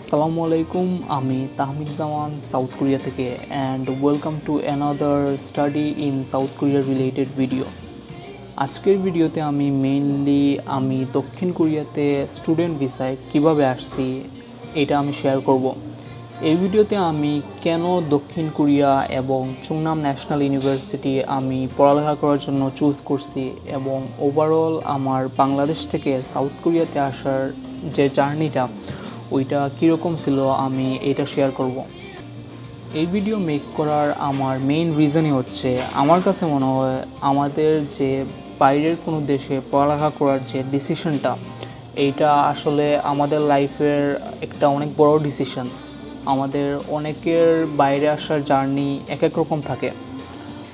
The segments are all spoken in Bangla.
আসসালামু আলাইকুম আমি তাহমিদ জামান সাউথ কোরিয়া থেকে and welcome to another study in South Korea related video আজকের ভিডিওতে আমি মেইনলি আমি দক্ষিণ কোরিয়াতে স্টুডেন্ট ভিসায় কীভাবে আসছি, এটা আমি শেয়ার করব। এই ভিডিওতে আমি কেন দক্ষিণ কোরিয়া এবং চুংনাম ন্যাশনাল ইউনিভার্সিটি আমি পড়ালেখা করার জন্য চুজ করছি এবং ওভারঅল আমার বাংলাদেশ থেকে সাউথ কোরিয়াতে আসার যে জার্নিটা ওইটা কীরকম ছিল আমি এটা শেয়ার করব। এই ভিডিও মেক করার আমার মেইন রিজনই হচ্ছে, আমার কাছে মনে হয় আমাদের যে বাইরের কোনো দেশে পড়ালেখা করার যে ডিসিশনটা এইটা আসলে আমাদের লাইফের একটা অনেক বড় ডিসিশন আমাদের অনেকের বাইরে আসার জার্নি এক এক রকম থাকে।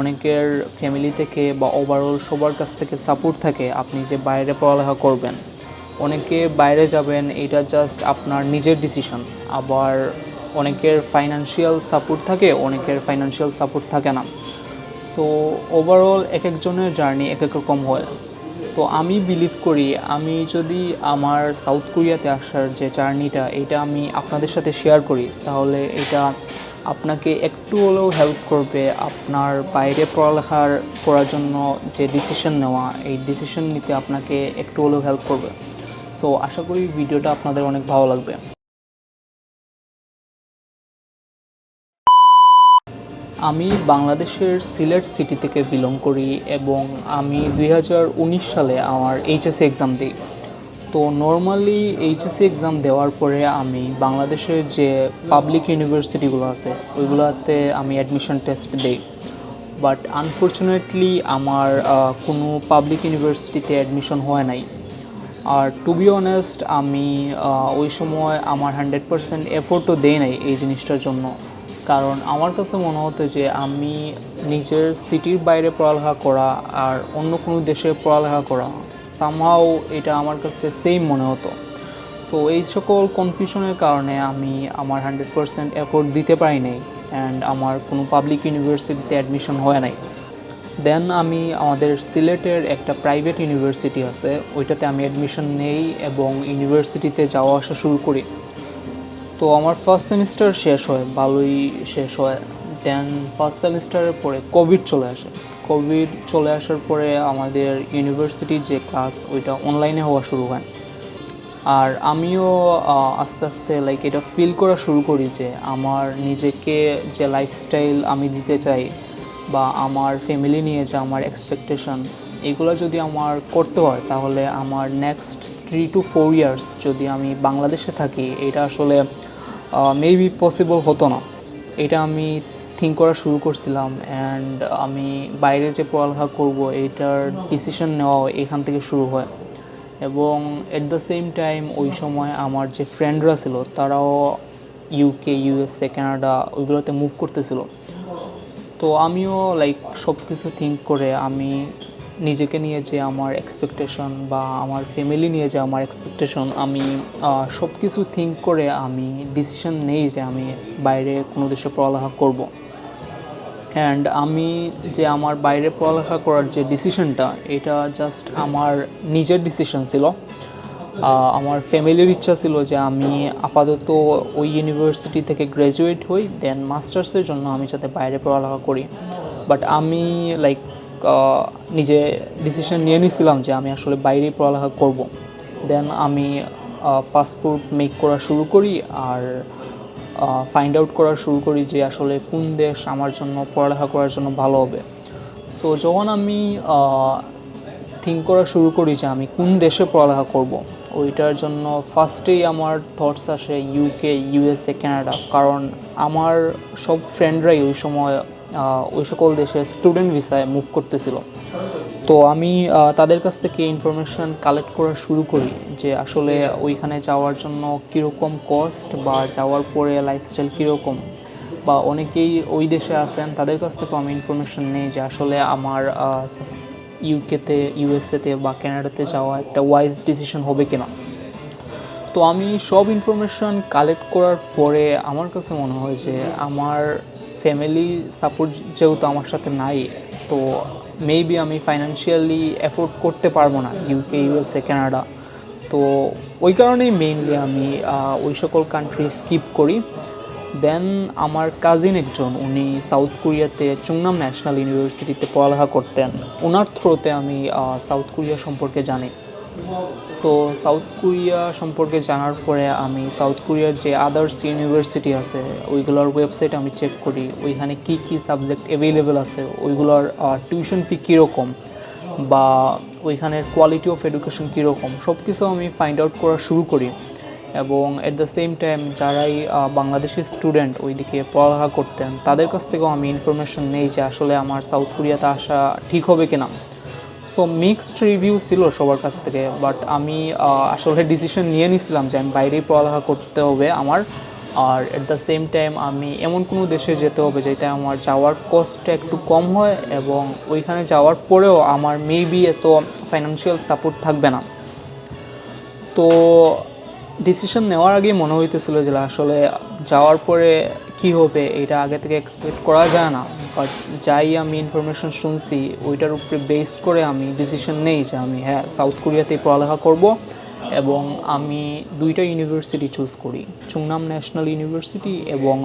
অনেকের ফ্যামিলি থেকে বা ওভারঅল সবার কাছ থেকে সাপোর্ট থাকে আপনি যে বাইরে পড়ালেখা করবেন। অনেকে বাইরে যাবেন, এটা জাস্ট আপনার নিজের ডিসিশন আবার অনেকের ফাইনান্সিয়াল সাপোর্ট থাকে, অনেকের ফাইনান্সিয়াল সাপোর্ট থাকে না। সো ওভারঅল এক একজনের জার্নি এক এক রকম হয়। তো আমি বিলিভ করি, আমি যদি আমার সাউথ কোরিয়াতে আসার যে জার্নিটা এটা আমি আপনাদের সাথে শেয়ার করি, তাহলে এটা আপনাকে একটু হলেও হেল্প করবে আপনার বাইরে পড়ালেখার করার জন্য যে ডিসিশন নেওয়া, এই ডিসিশন নিতে আপনাকে একটু হলেও হেল্প করবে। সো আশা করি ভিডিওটা আপনাদের অনেক ভালো লাগবে। আমি বাংলাদেশের সিলেট সিটি থেকে বিলং করি এবং আমি দুই হাজার উনিশ সালে আমার এইচএসসি এক্সাম দিই। তো নর্মালি এইচএসসি এক্সাম দেওয়ার পরে আমি বাংলাদেশের যে পাবলিক ইউনিভার্সিটিগুলো আছে, ওইগুলোতে আমি অ্যাডমিশন টেস্ট দিই। বাট আনফর্চুনেটলি আমার কোনো পাবলিক ইউনিভার্সিটিতে অ্যাডমিশন হয় নাই। আর টু বি অনেস্ট আমি ওই সময় আমার হান্ড্রেড পার্সেন্ট এফোর্টও দেই নাই এই জিনিসটার জন্য। কারণ আমার কাছে মনে হতো যে আমি নিজের সিটির বাইরে পড়ালেখা করা আর অন্য কোনো দেশে পড়ালেখা করা সামহাও এটা আমার কাছে সেম মনে হতো। সো এই সকল কনফিউশনের কারণে আমি আমার হান্ড্রেড পার্সেন্ট এফোর্ট দিতে পারি নাই অ্যান্ড আমার কোনো পাবলিক ইউনিভার্সিটিতে অ্যাডমিশন হয় নাই। দেন আমি আমাদের সিলেটের একটা প্রাইভেট ইউনিভার্সিটি আছে, ওইটাতে আমি অ্যাডমিশন নেই এবং ইউনিভার্সিটিতে যাওয়া আসা শুরু করি। তো আমার ফার্স্ট সেমিস্টার শেষ হয়, ভালোই শেষ হয়। দেন ফার্স্ট সেমিস্টারের পরে কোভিড চলে আসে। কোভিড চলে আসার পরে আমাদের ইউনিভার্সিটির যে ক্লাস ওইটা অনলাইনে হওয়া শুরু হয়। আর আমিও আস্তে আস্তে লাইক এটা ফিল করা শুরু করি যে আমার নিজেকে যে লাইফস্টাইল আমি দিতে চাই বা আমার ফ্যামিলি নিয়ে যে আমার এক্সপেকটেশন এগুলো যদি আমার করতে হয়, তাহলে আমার next three two four years যদি আমি বাংলাদেশে থাকি, এটা আসলে মেবি পসিবল হতো না। এটা আমি থিঙ্ক করা শুরু করছিলাম অ্যান্ড আমি বাইরে যে পড়ালেখা করব, এটার ডিসিশন নেওয়া এখান থেকে শুরু হয়। এবং এট দ্য সেম টাইম ওই সময় আমার যে ফ্রেন্ডরা ছিল, তারাও ইউকে ইউএসএ কানাডা ওইগুলোতে মুভ করতেছিল। তো আমিও লাইক সব কিছু থিঙ্ক করে আমি নিজেকে নিয়ে যে আমার এক্সপেকটেশন বা আমার ফ্যামিলি নিয়ে যে আমার এক্সপেকটেশন আমি সব কিছু থিঙ্ক করে আমি ডিসিশন নেই যে আমি বাইরে কোনো দেশে পড়ালেখা করব। অ্যান্ড আমি যে আমার বাইরে পড়ালেখা করার যে ডিসিশনটা এটা জাস্ট আমার নিজের ডিসিশন ছিল। আমার ফ্যামিলির ইচ্ছা ছিল যে আমি আপাতত ওই ইউনিভার্সিটি থেকে গ্র্যাজুয়েট হই দেন মাস্টার্সের জন্য আমি যাতে বাইরে পড়ালেখা করি। বাট আমি লাইক নিজে ডিসিশন নিয়ে নিয়েছিলাম যে আমি আসলে বাইরেই পড়ালেখা করব। দেন আমি পাসপোর্ট মেক করা শুরু করি আর ফাইন্ড আউট করা শুরু করি যে আসলে কোন দেশ আমার জন্য পড়ালেখা করার জন্য ভালো হবে। সো যখন আমি থিঙ্ক করা শুরু করি যে আমি কোন দেশে পড়ালেখা করব ওইটার জন্য ফার্স্টেই আমার থটস আসে ইউকে ইউএসএ কানাডা কারণ আমার সব ফ্রেন্ডরাই ওই সময় ওই সকল দেশে স্টুডেন্ট ভিসায় মুভ করতেছিল। তো আমি তাদের কাছ থেকে ইনফরমেশন কালেক্ট করা শুরু করি যে আসলে ওইখানে যাওয়ার জন্য কীরকম কস্ট বা যাওয়ার পরে লাইফস্টাইল কীরকম। বা অনেকেই ওই দেশে আছেন, তাদের কাছ থেকেও আমি ইনফরমেশন নেই যে আসলে আমার ইউকেতে ইউএসএতে বা কানাডাতে যাওয়া একটা ওয়াইজ ডিসিশন হবে কিনা? তো আমি সব ইনফরমেশন কালেক্ট করার পরে আমার কাছে মনে হয় যে আমার ফ্যামিলি সাপোর্ট যেহেতু আমার সাথে নাই, তো মেবি আমি ফাইন্যান্সিয়ালি অ্যাফোর্ড করতে পারব না ইউকে ইউএসএ কানাডা তো ওই কারণেই মেইনলি আমি ওই সকল কান্ট্রি স্কিপ করি। দেন আমার কাজিন একজন, উনি সাউথ কোরিয়াতে চুংনাম ন্যাশনাল ইউনিভার্সিটিতে পড়ালেখা করতেন। ওনার থ্রোতে আমি সাউথ কোরিয়া সম্পর্কে জানি। তো সাউথ কোরিয়া সম্পর্কে জানার পরে আমি সাউথ কোরিয়ার যে আদার্স ইউনিভার্সিটি আছে, ওইগুলোর ওয়েবসাইট আমি চেক করি। ওইখানে কি কি সাবজেক্ট অ্যাভেলেবেল আছে, ওইগুলোর টিউশন ফি কীরকম বা ওইখানের কোয়ালিটি অফ এডুকেশন কীরকম সব কিছু আমি ফাইন্ড আউট করা শুরু করি। এবং এট দ্য সেম টাইম যারাই বাংলাদেশি স্টুডেন্ট ওইদিকে পড়ালেখা করতেন, তাদের কাছ থেকেও আমি ইনফরমেশন নেই যে আসলে আমার সাউথ কোরিয়াতে আসা ঠিক হবে কিনা। সো মিক্সড রিভিউ ছিল সবার কাছ থেকে বাট আমি আসলে ডিসিশন নিয়ে নিয়েছিলাম যে আমি বাইরেই পড়ালেখা করতে হবে আমার। আর এট দ্য সেম টাইম আমি এমন কোনো দেশে যেতে হবে যেটা আমার যাওয়ার কস্টটা একটু কম হয় এবং ওইখানে যাওয়ার পরেও আমার মেবি এত ফাইন্যান্সিয়াল সাপোর্ট থাকবে না। তো ডিসিশন নেওয়ার আগেই মনে হইতেছিল যে আসলে যাওয়ার পরে কি হবে, এটা আগে থেকে এক্সপেক্ট করা যায় না। বাট যাই আমি ইনফরমেশন শুনছি, ওইটার উপরে বেস করে আমি ডিসিশন নেই যে আমি হ্যাঁ সাউথ কোরিয়াতেই পড়ালেখা করব এবং আমি দুইটা ইউনিভার্সিটি চুজ করি চুংনাম ন্যাশনাল ইউনিভার্সিটি এবং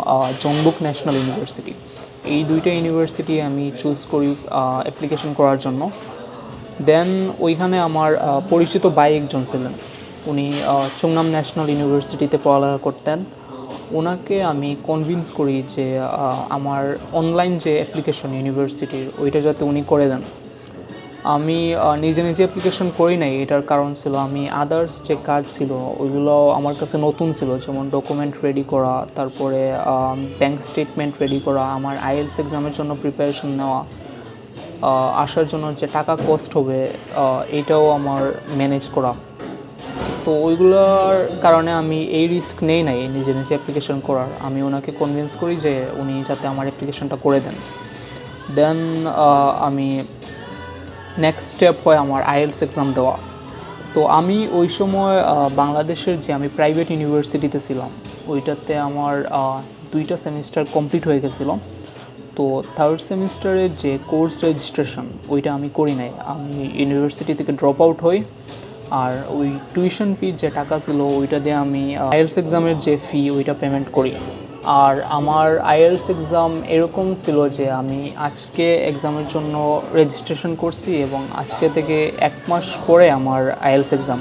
জম্বুক ন্যাশনাল ইউনিভার্সিটি এই দুইটা ইউনিভার্সিটি আমি চুজ করি অ্যাপ্লিকেশন করার জন্য। দেন ওইখানে আমার পরিচিত বাই একজন ছিলেন। উনি চুংনাম ন্যাশনাল ইউনিভার্সিটিতে পড়ালেখা করতেন। ওনাকে আমি কনভিন্স করি যে আমার অনলাইন যে অ্যাপ্লিকেশন ইউনিভার্সিটির ওইটা যাতে উনি করে দেন। আমি নিজে নিজে অ্যাপ্লিকেশন করি নাই, এটার কারণ ছিল আমি আদার্স যে কাজ ছিল ওইগুলো আমার কাছে নতুন ছিল, যেমন ডকুমেন্ট রেডি করা, তারপরে ব্যাংক স্টেটমেন্ট রেডি করা, আমার আইএলস এক্সামের জন্য প্রিপারেশন নেওয়া আসার জন্য যে টাকা কস্ট হবে এটাও আমার ম্যানেজ করা। তো ওইগুলোর কারণে আমি এই রিস্ক নেই নাই নিজে নিজে অ্যাপ্লিকেশন করার। আমি ওনাকে কনভিন্স করি যে উনি যাতে আমার অ্যাপ্লিকেশনটা করে দেন। দেন আমি নেক্সট স্টেপ হয় আমার আইএলস এক্সাম দেওয়া। তো আমি ওই সময় বাংলাদেশের যে আমি প্রাইভেট ইউনিভার্সিটিতে ছিলাম, ওইটাতে আমার দুইটা সেমিস্টার কমপ্লিট হয়ে গেছিল। তো থার্ড সেমিস্টারের যে কোর্স রেজিস্ট্রেশন ওইটা আমি করি নাই। আমি ইউনিভার্সিটি থেকে ড্রপ আউট হই। আর ওই টিউশন ফি যে টাকা ছিল, ওইটা দিয়ে আমি আইএলস এক্সামের যে ফি ওইটা পেমেন্ট করি। আর আমার আইএলস এক্সাম এরকম ছিল যে আমি আজকে এক্সামের জন্য রেজিস্ট্রেশন করছি এবং আজকে থেকে এক মাস পরে আমার আইএলস এক্সাম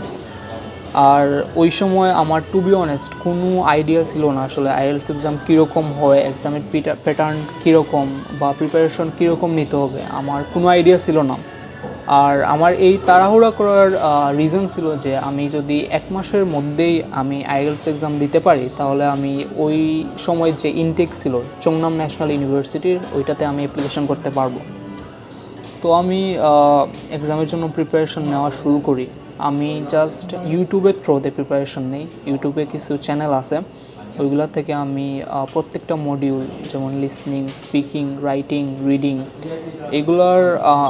আর ওই সময় আমার টু বি অনেস্ট কোনো আইডিয়া ছিল না আসলে আইএলস এক্সাম কীরকম হয় এক্সামের প্যাটার্ন কীরকম বা প্রিপারেশন কীরকম নিতে হবে। আমার কোনো আইডিয়া ছিল না। আর আমার এই তাড়াহুড়া করার রিজন ছিল যে আমি যদি এক মাসের মধ্যেই আমি আইএলস এক্সাম দিতে পারি, তাহলে আমি ওই সময় যে ইনটেক ছিল চংনাম ন্যাশনাল ইউনিভার্সিটির ওইটাতে আমি অ্যাপ্লিকেশন করতে পারব। তো আমি এক্সামের জন্য প্রিপারেশন নেওয়া শুরু করি। আমি জাস্ট ইউটিউবের থ্রোতে প্রিপারেশন নেই। ইউটিউবে কিছু চ্যানেল আছে। ওইগুলো থেকে আমি প্রত্যেকটা মডিউল যেমন লিসনিং স্পিকিং রাইটিং রিডিং এগুলোর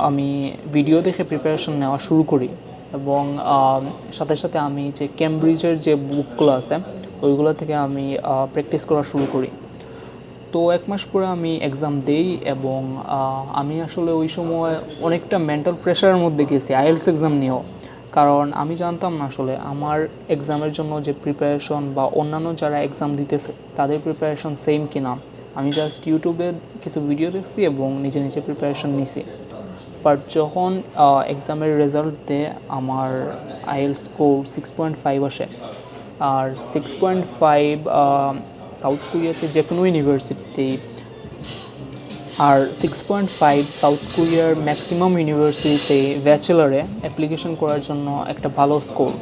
আমি ভিডিও দেখে প্রিপারেশন নেওয়া শুরু করি। এবং সাথে সাথে আমি যে ক্যামব্রিজের যে বুকগুলো আছে, ওইগুলো থেকে আমি প্র্যাকটিস করা শুরু করি। তো এক মাস পরে আমি এক্সাম দেই এবং আমি আসলে ওই সময় অনেকটা মেন্টাল প্রেশারের মধ্যে গেছি। আইএলস এক্সাম নিয়েও। কারণ আমি জানতাম না আসলে আমার এক্সামের জন্য যে প্রিপারেশন বা অন্যান্য যারা এক্সাম দিতেছে, তাদের প্রিপারেশন সেম কি কিনা। আমি জাস্ট ইউটিউবে কিছু ভিডিও দেখছি এবং নিজে নিজে প্রিপারেশন নিছি। বাট যখন এক্সামের রেজাল্ট দেয় আমার আইএল স্কোর সিক্স পয়েন্ট ফাইভ আসে, আর সিক্স পয়েন্ট ফাইভ সাউথ কোরিয়াতে যে কোনো ইউনিভার্সিটিতেই আর সিক্স পয়েন্ট ফাইভ সাউথ কোরিয়ার ম্যাক্সিমাম ইউনিভার্সিটিতে ব্যাচেলারে অ্যাপ্লিকেশন করার জন্য একটা ভালো স্কোর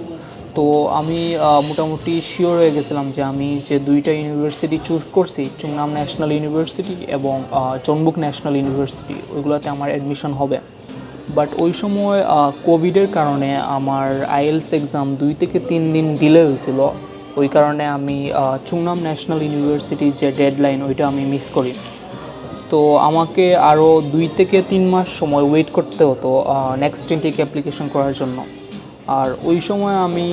তো আমি মোটামুটি শিওর হয়ে গেছিলাম যে আমি যে দুইটা ইউনিভার্সিটি চুজ করছি চুংনাম ন্যাশনাল ইউনিভার্সিটি এবং চনবুক ন্যাশনাল ইউনিভার্সিটি ওইগুলোতে আমার অ্যাডমিশন হবে। বাট ওই সময় কোভিডের কারণে আমার আইএলস এক্সাম দুই থেকে তিন দিন ডিলে হয়েছিল। ওই কারণে আমি চুংনাম ন্যাশনাল ইউনিভার্সিটির যে ডেডলাইন ওইটা আমি মিস করি তো আমাকে আরও দুই থেকে তিন মাস সময় ওয়েট করতে হতো নেক্সট ইনটেক অ্যাপ্লিকেশন করার জন্য। আর ওই সময় আমি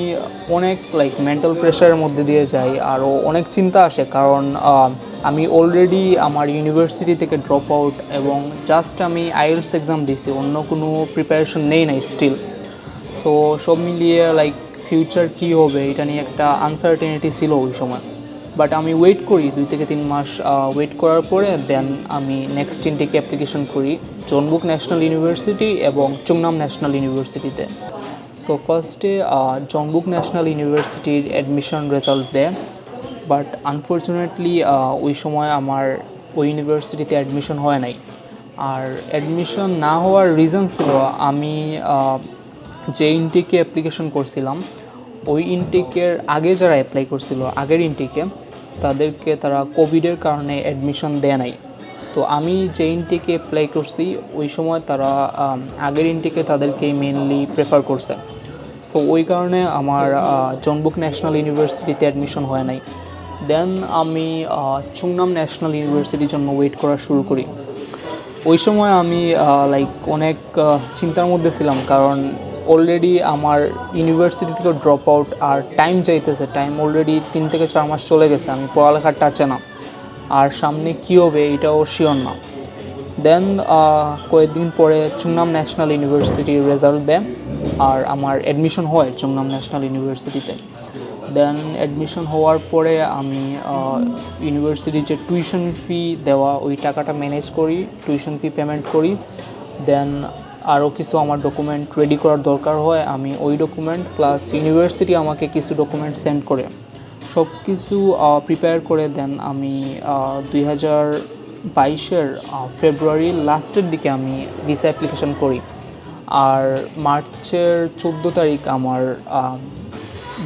অনেক লাইক মেন্টাল প্রেশারের মধ্যে দিয়ে যাই আরও অনেক চিন্তা আসে কারণ আমি অলরেডি আমার ইউনিভার্সিটি থেকে ড্রপ আউট এবং জাস্ট আমি আইএলস এক্সাম দিছি অন্য কোনো প্রিপারেশন নেই নাই স্টিল সো সব মিলিয়ে লাইক ফিউচার কী হবে এটা নিয়ে একটা আনসার্টেনিটি ছিল ওই সময়। বাট আমি ওয়েট করি, দুই থেকে তিন মাস ওয়েট করার পরে দেন আমি নেক্সট ইনটেকে অ্যাপ্লিকেশন করি জনবুক ন্যাশনাল ইউনিভার্সিটি এবং চুংনাম ন্যাশনাল ইউনিভার্সিটিতে সো ফার্স্টে জনবুক ন্যাশনাল ইউনিভার্সিটির অ্যাডমিশন রেজাল্ট দেয়। বাট আনফর্চুনেটলি ওই সময় আমার ওই ইউনিভার্সিটিতে অ্যাডমিশন হয় নাই। আর অ্যাডমিশন না হওয়ার রিজন ছিল, আমি যে ইনটেকে অ্যাপ্লিকেশন করছিলাম, ওই ইনটেকের আগে যারা অ্যাপ্লাই করছিল, আগের ইনটেকে তাদেরকে তারা কোভিডের কারণে অ্যাডমিশন দেয় নাই। তো আমি যে ইনটেকে অ্যাপ্লাই করছি, ওই সময় তারা আগের ইনটেকে তাদেরকে মেনলি প্রেফার করছে। সো ওই কারণে আমার জনবুক ন্যাশনাল ইউনিভার্সিটিতে অ্যাডমিশন হয় নাই। দেন আমি চুংনাম ন্যাশনাল ইউনিভার্সিটির জন্য ওয়েট করা শুরু করি। ওই সময় আমি লাইক অনেক চিন্তার মধ্যে ছিলাম, কারণ অলরেডি আমার ইউনিভার্সিটি থেকে ড্রপ আউট আর টাইম চাইতেছে টাইম অলরেডি তিন থেকে চার মাস চলে গেছে, আমি পড়ালেখার টাচে না। আর সামনে কী হবে এটাও শিওর না। দেন কয়েকদিন পরে চুংনাম ন্যাশনাল ইউনিভার্সিটির রেজাল্ট দেয় আর আমার অ্যাডমিশন হয় চুংনাম ন্যাশনাল ইউনিভার্সিটিতে দেন অ্যাডমিশন হওয়ার পরে আমি ইউনিভার্সিটির যে টিউশন ফি দেওয়া, ওই টাকাটা ম্যানেজ করি টিউশন ফি পেমেন্ট করি। দেন আরও কিছু আমার ডকুমেন্ট রেডি করার দরকার হয়, আমি ওই ডকুমেন্ট প্লাস ইউনিভার্সিটি আমাকে কিছু ডকুমেন্ট সেন্ড করে। সব কিছু প্রিপেয়ার করে দেন আমি দুই হাজার বাইশের ফেব্রুয়ারির লাস্টের দিকে আমি ভিসা অ্যাপ্লিকেশন করি। আর মার্চের চোদ্দ তারিখ আমার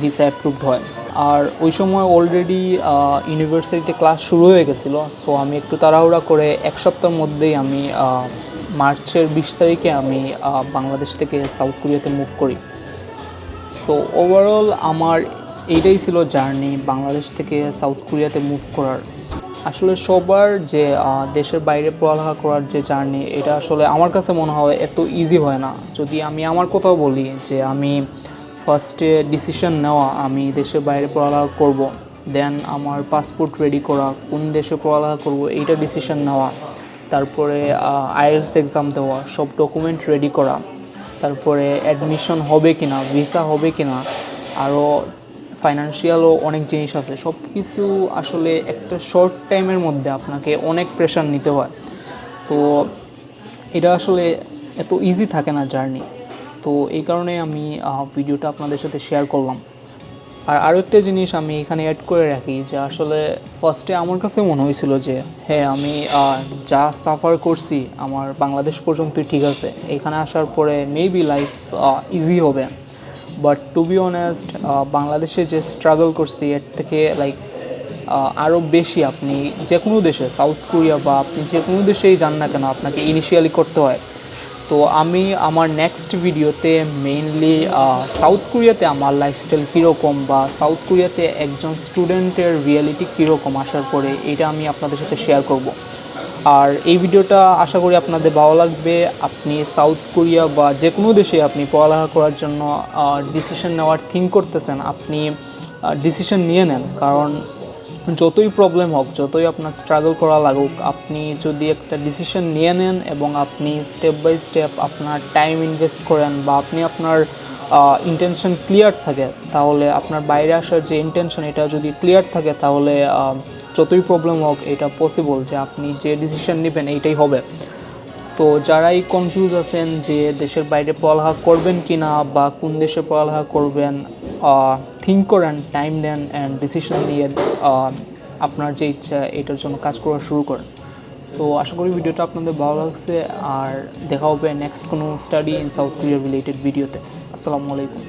ভিসা অ্যাপ্রুভড হয়। আর ওই সময় অলরেডি ইউনিভার্সিটিতে ক্লাস শুরু হয়ে গেছিল সো আমি একটু তাড়াহুড়া করে এক সপ্তাহের মধ্যেই আমি মার্চের বিশ তারিখে আমি বাংলাদেশ থেকে সাউথ কোরিয়াতে মুভ করি। সো ওভারঅল আমার এইটাই ছিল জার্নি বাংলাদেশ থেকে সাউথ কোরিয়াতে মুভ করার। আসলে সবার যে দেশের বাইরে পড়ালেখা করার যে জার্নি, এটা আসলে আমার কাছে মনে হয় এত ইজি হয় না। যদি আমি আমার কথাও বলি যে আমি ফার্স্টে ডিসিশন নেওয়া, আমি দেশের বাইরে পড়ালেখা করব দেন আমার পাসপোর্ট রেডি করা, কোন দেশে পড়ালেখা করব, এইটা ডিসিশন নেওয়া তারপরে আইএলস এক্সাম দেওয়া, সব ডকুমেন্ট রেডি করা, তারপরে অ্যাডমিশন হবে কি না ভিসা হবে কি না আরও ফাইনান্সিয়ালও অনেক জিনিস আছে। সব কিছু আসলে একটা শর্ট টাইমের মধ্যে আপনাকে অনেক প্রেশার নিতে হয়। তো এটা আসলে এত ইজি থাকে না জার্নি তো এই কারণে আমি ভিডিওটা আপনাদের সাথে শেয়ার করলাম। আর আরও একটা জিনিস আমি এখানে অ্যাড করে রাখি যে আসলে ফার্স্টে আমার কাছে মনে হয়েছিল যে হ্যাঁ আমি যা সাফার করছি, আমার বাংলাদেশ পর্যন্তই ঠিক আছে। এখানে আসার পরে মেবি লাইফ ইজি হবে। বাট টু বি অনেস্ট বাংলাদেশে যে স্ট্রাগল করছি, এর থেকে লাইক আরও বেশি আপনি যে কোনো দেশে সাউথ কোরিয়া বা আপনি যে কোনো দেশেই যান না কেন, আপনাকে ইনিশিয়ালি করতে হয়। তো আমি আমার নেক্সট ভিডিওতে মেইনলি সাউথ কোরিয়াতে আমার লাইফস্টাইল কীরকম বা সাউথ কোরিয়াতে একজন স্টুডেন্টের রিয়েলিটি কীরকম আসার পরে এটা আমি আপনাদের সাথে শেয়ার করব। আর এই ভিডিওটা আশা করি আপনাদের ভালো লাগবে। আপনি সাউথ কোরিয়া বা যে কোনো দেশে আপনি পড়ালেখা করার জন্য ডিসিশন নেওয়ার থিঙ্ক করতেছেন, আপনি ডিসিশন নিয়ে নেন। কারণ যতই প্রবলেম হোক, যতই আপনার স্ট্রাগল করা লাগুক, আপনি যদি একটা ডিসিশন নিয়ে নেন এবং আপনি স্টেপ বাই স্টেপ আপনার টাইম ইনভেস্ট করেন বা আপনি আপনার ইন্টেনশন ক্লিয়ার থাকে, তাহলে আপনার বাইরে আসার যে ইন্টেনশন এটা যদি ক্লিয়ার থাকে, তাহলে যতই প্রবলেম হোক, এটা পসিবল যে আপনি যে ডিসিশন নেবেন, এইটাই হবে। তো যারাই কনফিউজ আছেন যে দেশের বাইরে পড়ালেখা করবেন কি না বা কোন দেশে পড়ালেখা করবেন থিঙ্ক করেন টাইম নেন অ্যান্ড ডিসিশন নিয়ে আপনার যে ইচ্ছা, এটার জন্য কাজ করা শুরু করেন। সো আশা করি ভিডিওটা আপনাদের ভালো লাগছে, আর দেখা হবে নেক্সট কোনো study in South Korea related ভিডিওতে আসসালামু আলাইকুম।